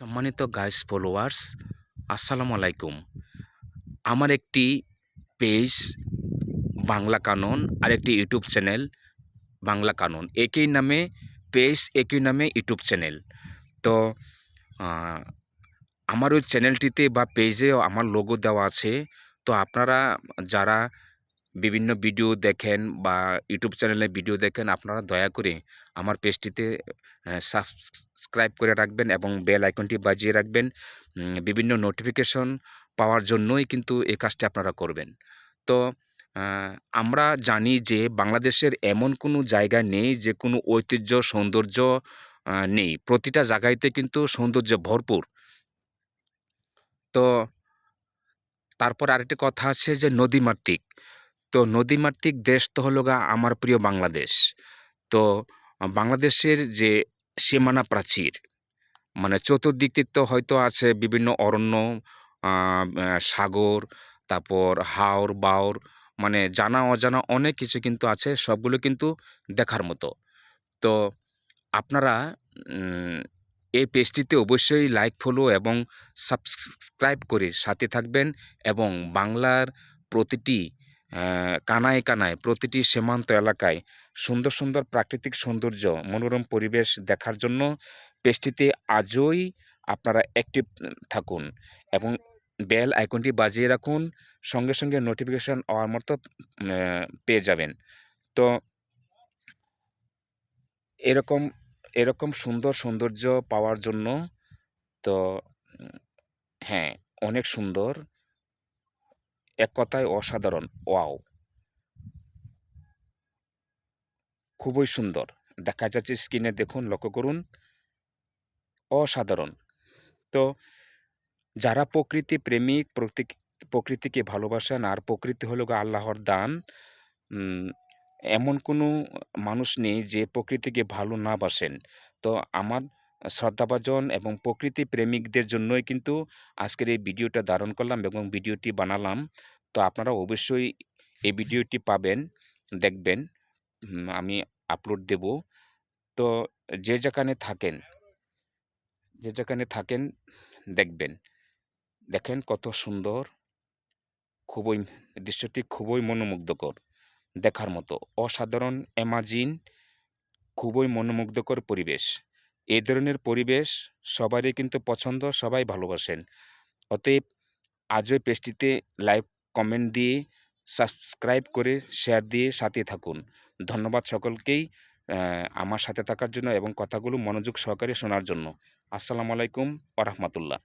সম্মানিত guys followers আসসালামু আলাইকুম। আমার একটি পেজ বাংলা কানন, আর একটি ইউটিউব চ্যানেল বাংলা কানন। একই নামে পেজ একই নামে ইউটিউব চ্যানেল তো আমার ওই চ্যানেলটিতে বা পেজে আমার লোগো দেওয়া আছে। তো আপনারা যারা বিভিন্ন ভিডিও দেখেন বা ইউটিউব চ্যানেলে ভিডিও দেখেন, আপনারা দয়া করে আমার পেজটিতে সাবস্ক্রাইব করে রাখবেন এবং বেল আইকনটি বাজিয়ে রাখবেন। বিভিন্ন নোটিফিকেশন পাওয়ার জন্যই কিন্তু এই কাজটি আপনারা করবেন। তো আমরা জানি যে বাংলাদেশের এমন কোনো জায়গা নেই যে কোনো ঐতিহ্য, সৌন্দর্য নেই। প্রতিটা জায়গাইতে কিন্তু সৌন্দর্য ভরপুর। তো, তারপর আরেকটি কথা আছে যে নদীমাতৃক। তো নদীমাতৃক দেশ তো হলো গা আমার প্রিয় বাংলাদেশ। তো বাংলাদেশের যে সীমানা প্রাচীর মানে চতুর্দিকে তো হয়তো আছে বিভিন্ন অরণ্য সাগর, তারপর হাওর, বাওর মানে জানা অজানা অনেক কিছু কিন্তু আছে, সবগুলো কিন্তু দেখার মতো। তো আপনারা এই পেজটিতে অবশ্যই লাইক ফলো এবং সাবস্ক্রাইব করে সাথে থাকবেন এবং বাংলার প্রতিটি কানায় কানায় প্রতিটি সীমান্ত এলাকায় সুন্দর সুন্দর প্রাকৃতিক সৌন্দর্য, মনোরম পরিবেশ দেখার জন্য পেজটিতে আজই আপনারা অ্যাক্টিভ থাকুন এবং বেল আইকনটি বাজিয়ে রাখুন। সঙ্গে সঙ্গে নোটিফিকেশান হওয়ার মতো পেয়ে যাবেন। তো এরকম এরকম সুন্দর সৌন্দর্য পাওয়ার জন্য তো হ্যাঁ অনেক সুন্দর। এক কথায় অসাধারণ। ওয়াও। খুবই সুন্দর। দেখা যাচ্ছে স্ক্রিনে দেখুন, লক্ষ্য করুন। অসাধারণ। তো, যারা প্রকৃতি প্রেমিক, প্রকৃতি- প্রকৃতিকে ভালোবাসেন আর প্রকৃতি হলো আল্লাহর দান এমন কোনো মানুষ নেই যে প্রকৃতিকে ভালো না বাসেন। তো, আমার শ্রদ্ধাভাজন এবং প্রকৃতি প্রেমিকদের জন্যই কিন্তু আজকের এই ভিডিওটা ধারণ করলাম এবং ভিডিওটি বানালাম। তো আপনারা অবশ্যই এই ভিডিওটি পাবেন, দেখবেন আমি আপলোড দেব। তো যে যেখানে থাকেন, যে যেখানে থাকেন, দেখবেন। দেখেন কত সুন্দর, খুবই, দৃশ্যটি খুবই মনোমুগ্ধকর দেখার মতো। অসাধারণ অ্যামাজিন খুবই মনোমুগ্ধকর পরিবেশ। এই ধরনের পরিবেশ সবারই কিন্তু পছন্দ, সবাই ভালোবাসেন। অতএব আজও পেজটিতে লাইক, কমেন্ট দিয়ে সাবস্ক্রাইব করে শেয়ার দিয়ে সাথে থাকুন। ধন্যবাদ সকলকেই আমার সাথে থাকার জন্য এবং কথাগুলো মনোযোগ সহকারে শোনার জন্য। আসসালামু আলাইকুম ওরহমতুল্লাহ